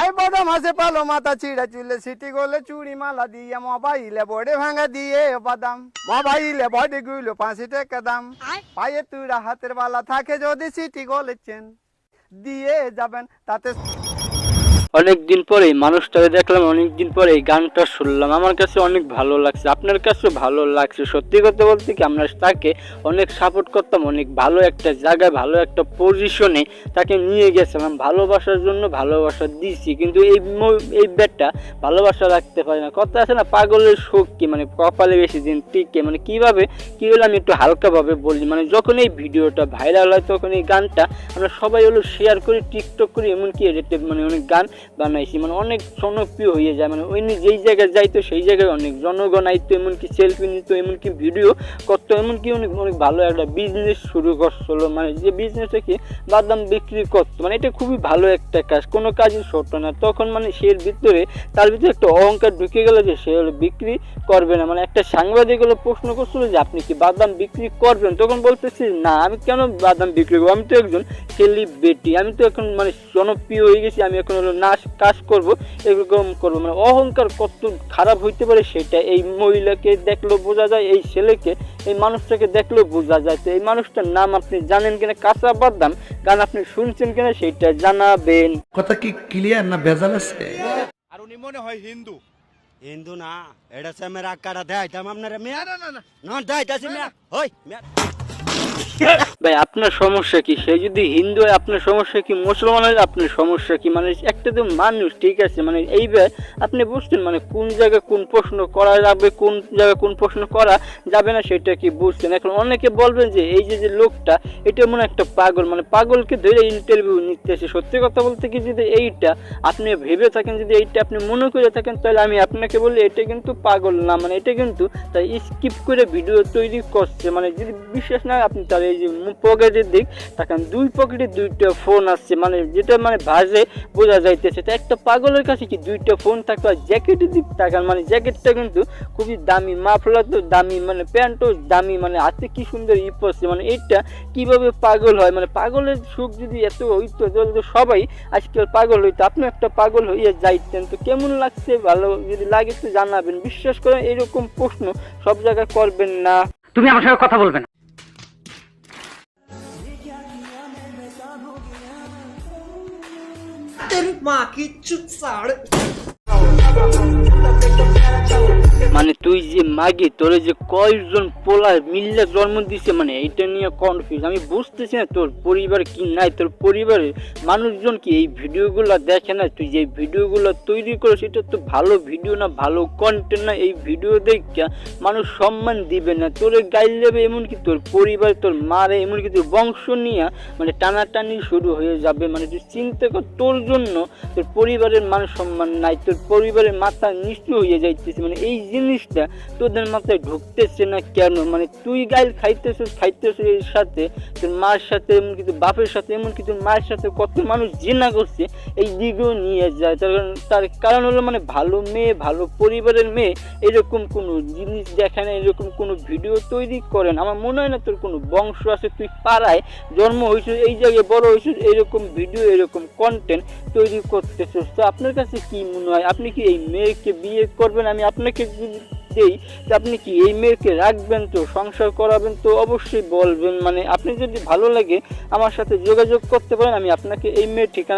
I বাদাম হাসে পালো মাথা চিড়া চুলে সিটি গোলে চুড়ি মালা দিয়ে মোবাইলে বড়ে ভাঙা দিয়ে বাদাম। মোবাইলে বডি গুলো পাঁচি টাকা দাম। পায়ে তুরা হাতের বালা থাকে যদি সিটি গোলেছেন দিয়ে যাবেন তাতে অনেক দিন পরে মানুষটাকে দেখলাম অনেক দিন পরে এই গানটা শুনলাম। আমার কাছে অনেক ভালো লাগছে, আপনার কাছেও ভালো লাগছে। সত্যি কথা বলতে কি, আমরা তাকে অনেক সাপোর্ট করতাম, অনেক ভালো একটা জায়গায়, ভালো একটা পজিশনে তাকে নিয়ে গেছিলাম। ভালোবাসার জন্য ভালোবাসা দিছি কিন্তু এই এই ব্যাটটা ভালোবাসা রাখতে পারে না। কথা আছে না, পাগলের শক্তি মানে কপালে বেশি দিন টিকে মানে কীভাবে, কী হলো আমি একটু হালকাভাবে বলি। মানে যখন এই ভিডিওটা ভাইরাল হয়, তখন এই গানটা আমরা সবাই হলো শেয়ার করি টিকটক করি, এমনকি এডিটে মানে অনেক গান বানাইছি। মানে অনেক জনপ্রিয় হয়ে যায়। মানে ওই যেই জায়গায় যাইতো, সেই জায়গায় অনেক জনগণ আইতো, এমনকি সেলফি নিত, এমনকি ভিডিও করতো, এমনকি অনেক অনেক ভালো একটা বিজনেস শুরু করছিল। মানে যে বিজনেসটা কি বাদাম বিক্রি করতো। মানে এটা খুবই ভালো একটা কাজ। কোনো কাজই ছোট না। তখন মানে সে ভিতরে, তার ভিতরে একটা অহংকার ঢুকে গেল যে সে হলো বিক্রি করবে না। মানে একটা সাংবাদিক হলো প্রশ্ন করছিল যে, আপনি কি বাদাম বিক্রি করবেন? তখন বলতেছি, না, আমি কেন বাদাম বিক্রি করব? আমি তো একজন সেলিব্রিটি আমি তো এখন মানে জনপ্রিয় হয়ে গেছি। আমি এখন হলো নাচ কাজ কাজ করব এরকম করব। মানে অহংকার কত খারাপ হইতে পারে সেটা এই মহিলাকে দেখলেও বোঝা যায় এই ছেলেকে এই মানুষটাকে দেখলেও বোঝা যায়। তো এই মানুষটার নাম আপনি জানেন কিনা? কাঁচা বাদাম। গান আপনি শুনছেন কিনা সেটা জানাবেন। কথা কি ক্লিয়ার না ভেজাল আছে? আর উনি মনে হয় হিন্দু। হিন্দু না এটা সে মেরা আকারা দেখাইতাম আপনারা মেয়া? না না না। মেয়া। হই মেয়া। ভাই, আপনার সমস্যা কি? সে যদি হিন্দু হয়, আপনার সমস্যা কি? মুসলমান হয়, আপনার সমস্যা কি? মানে একটা তো মানুষ, ঠিক আছে? মানে এইবার আপনি বুঝছেন মানে কোন জায়গায় কোন প্রশ্ন করা যাবে, কোন জায়গায় কোন প্রশ্ন করা যাবে না, সেটা কি বুঝছেন? এখন অনেকে বলবেন যে, এই যে যে লোকটা, এটা মনে একটা পাগল। মানে পাগলকে ধরে ইন্টারভিউ নিতেছে। সত্যি কথা বলতে কি, যদি এইটা আপনি ভেবে থাকেন, যদি এইটা আপনি মনে করে থাকেন, তাহলে আমি আপনাকে বলি, এটা কিন্তু পাগল না। মানে এটা কিন্তু তাই স্কিপ করে ভিডিও তৈরি করছে। মানে যদি বিশ্বাস না আপনি তার এই যে পকেটের দিক তাকান দুই পকেটে দুইটা ফোন আসছে। মানে যেটা মানে ভাজে বোঝা যাইতেছে। তো একটা পাগলের কাছে কি দুইটা ফোন থাকবে আর জ্যাকেটের দিক? তাকান মানে জ্যাকেটটা কিন্তু খুবই দামি, মাফলার তো দামি মানে প্যান্টও দামি মানে হাতে কি সুন্দর ই পড়ছে মানে এইটা কীভাবে পাগল হয়? মানে পাগলের সুখ যদি এত হইতো তো সবাই আজকাল পাগল হইতো। আপনি একটা পাগল হইয়া যাইতেন, তো কেমন লাগছে? ভালো যদি লাগে তো জানাবেন। বিশ্বাস করেন, এরকম প্রশ্ন সব জায়গায় করবেন না। তুমি আমার সঙ্গে কথা বলবে না। तेरी माँ की चुप साड़ মানে তুই যে মাগি, তোরে যে কয়জন পোলা মিল্লা জন্ম দিছে মানে এইটা নিয়ে কনফিউজ আমি বুঝতেছি না তোর পরিবার কি নাই, তোর পরিবারের মানুষজন কি এই ভিডিওগুলো দেখে না? তুই যে ভিডিওগুলো তৈরি করে সেটা তো ভালো ভিডিও না, ভালো কন্টেন্ট না। এই ভিডিও দেখে মানুষ সম্মান দিবে না। তোরে গাইল যাবে এমনকি তোর পরিবার, তোর মারে, এমনকি তোর বংশ নিয়ে মানে টানাটানি শুরু হয়ে যাবে। মানে তুই চিন্তা কর, তোর জন্য তোর পরিবারের মান সম্মান নাই, তোর পরিবারের মাথা নিচু হয়ে যাইতেছে। মানে এই জিনিসটা তোদের মাথায় ঢুকতেছে না কেন? মানে তুই গাইল খাইতেছিস খাইতেছিস এর সাথে, তোর মার সাথে এমন কিছু বাপের সাথে এমন কিছু মায়ের সাথে কত মানুষ জেনা করছে, এই দিকেও নিয়ে যায়। তার কারণ তার কারণ হলো মানে ভালো মেয়ে, ভালো পরিবারের মেয়ে, এরকম কোনো জিনিস দেখে না, এরকম কোনো ভিডিও তৈরি করেন আমার মনে হয় না তোর কোনো বংশ আছে, তুই পাড়ায় জন্ম হয়েছিস এই জায়গায় বড় হয়েছিস এরকম ভিডিও, এরকম কন্টেন্ট তৈরি করতেছিস। তো আপনার কাছে কি মনে হয়? আপনি কি এই মেয়েকে বিয়ে করবেন? আমি আপনাকে দেই, যে আপনি কি এই মেয়েকে রাখবেন তো, সংসার করাবেন তো, অবশ্যই বলবেন। মানে আপনি যদি ভালো লাগে আমার সাথে যোগাযোগ করতে পারেন, আমি আপনাকে এই মেয়ের ঠিকানা